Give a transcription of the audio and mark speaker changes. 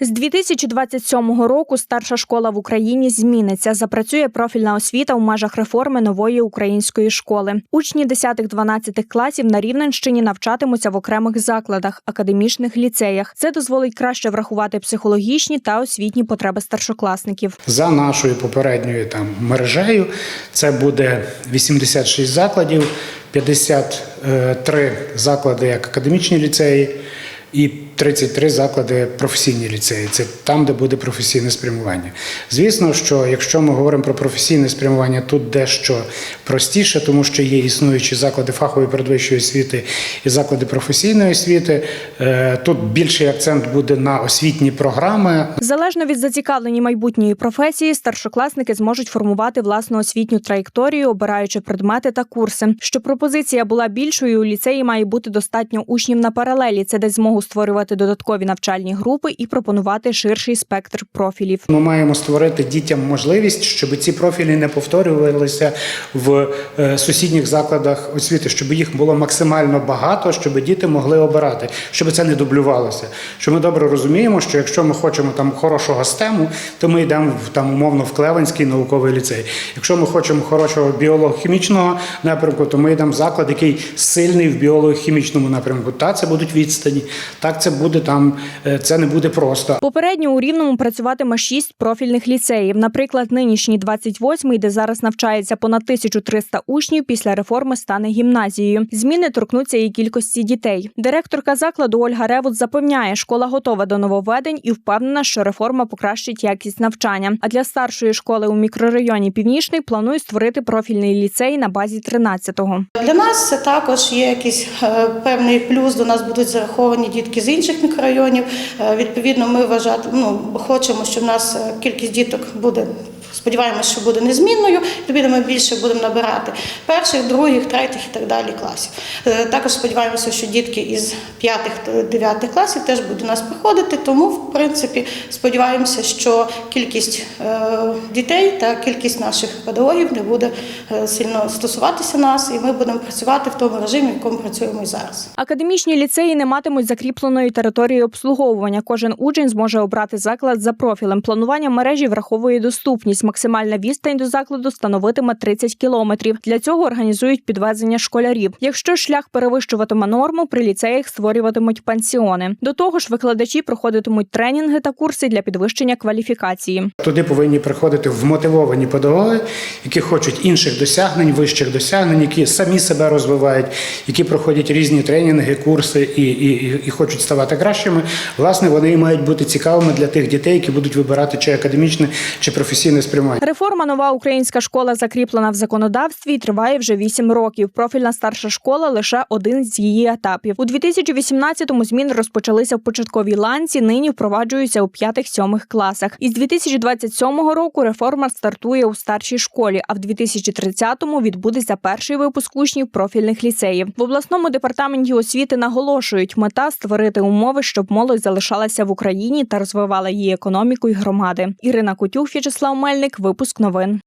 Speaker 1: З 2027 року старша школа в Україні зміниться. Запрацює профільна освіта в межах реформи нової української школи. Учні 10-12 класів на Рівненщині навчатимуться в окремих закладах, академічних ліцеях. Це дозволить краще врахувати психологічні та освітні потреби старшокласників.
Speaker 2: За нашою попередньою там мережею це буде 86 закладів, 53 заклади як академічні ліцеї і 33 заклади професійні ліцеї. Це там, де буде професійне спрямування. Звісно, що якщо ми говоримо про професійне спрямування, тут дещо простіше, тому що є існуючі заклади фахової передвищої освіти і заклади професійної освіти. Е, Тут більший акцент буде на освітні програми,
Speaker 1: Залежно від зацікавлені майбутньої професії, старшокласники зможуть формувати власну освітню траєкторію, обираючи предмети та курси. Щоб пропозиція була більшою, у ліцеї має бути достатньо учнів на паралелі. Це дасть змогу створювати додаткові навчальні групи і пропонувати ширший спектр профілів.
Speaker 2: Ми маємо створити дітям можливість, щоб ці профілі не повторювалися в е, сусідніх закладах освіти, щоб їх було максимально багато, щоб діти могли обирати, щоб це не дублювалося. Що ми добре розуміємо, що якщо ми хочемо там хорошого стему, то ми йдемо в там умовно в Клевенський науковий ліцей. Якщо ми хочемо хорошого біолого-хімічного напрямку, то ми йдемо в заклад, який сильний в біолого-хімічному напрямку. Та це будуть відстані, так це буде там, е, це не буде просто.
Speaker 1: Попередньо у Рівному працюватиме шість профільних ліцеїв. Наприклад, нинішній 28-й, де зараз навчається понад 1300 учнів, після реформи стане гімназією. Зміни торкнуться і кількості дітей. Директорка закладу Ольга Ревут запевняє, школа готова до нововведень і впевнена, що реформа покращить якість навчання. А для старшої школи у мікрорайоні Північний планують створити профільний ліцей на базі 13-го.
Speaker 3: Для нас це також є якийсь е, певний плюс. До нас будуть зараховані дітки з інших мікрорайонів. Е, Відповідно, ми вважати, ну хочемо, щоб в нас е, кількість діток буде. Сподіваємося, що буде незмінною. Відповідно, ми більше будемо набирати перших, других, третіх і так далі класів. Е, Також сподіваємося, що дітки із п'ятих дев'ятих класів теж будуть нас приходити. Тому, в принципі, сподіваємося, що кількість е, дітей та кількість наших педагогів не буде е, сильно стосуватися нас, і ми будемо працювати в тому режимі, в якому працюємо і зараз.
Speaker 1: Академічні ліцеї не матимуть закріпленої території обслуговування. Кожен учень зможе обрати заклад за профілем. Планування мережі враховує доступність. Максимальна відстань до закладу становитиме 30 кілометрів. Для цього організують підвезення школярів. Якщо шлях перевищуватиме норму, при ліцеях створюватимуть пансіони. До того ж, викладачі проходитимуть тренінги та курси для підвищення кваліфікації.
Speaker 2: Туди повинні приходити вмотивовані педагоги, які хочуть інших досягнень, вищих досягнень, які самі себе розвивають, які проходять різні тренінги, курси і, і, і, хочуть ставати кращими. Власне, вони мають бути цікавими для тих дітей, які будуть вибирати чи академічне, чи професійне спрямування.
Speaker 1: Реформа нова українська школа закріплена в законодавстві і триває вже 8 років. Профільна старша школа лише один з її етапів. У 2018-му зміни розпочалися в початковій ланці. Нині впроваджуються у 5-7 класах. Із 2027 року реформа стартує у старшій школі. А в 2030-му відбудеться перший випуск учнів профільних ліцеїв. В обласному департаменті освіти наголошують, мета створити умови, щоб молодь залишалася в Україні та розвивала її економіку і громади. Ірина Кутюх, В'ячеслав Мельник, випуск новин.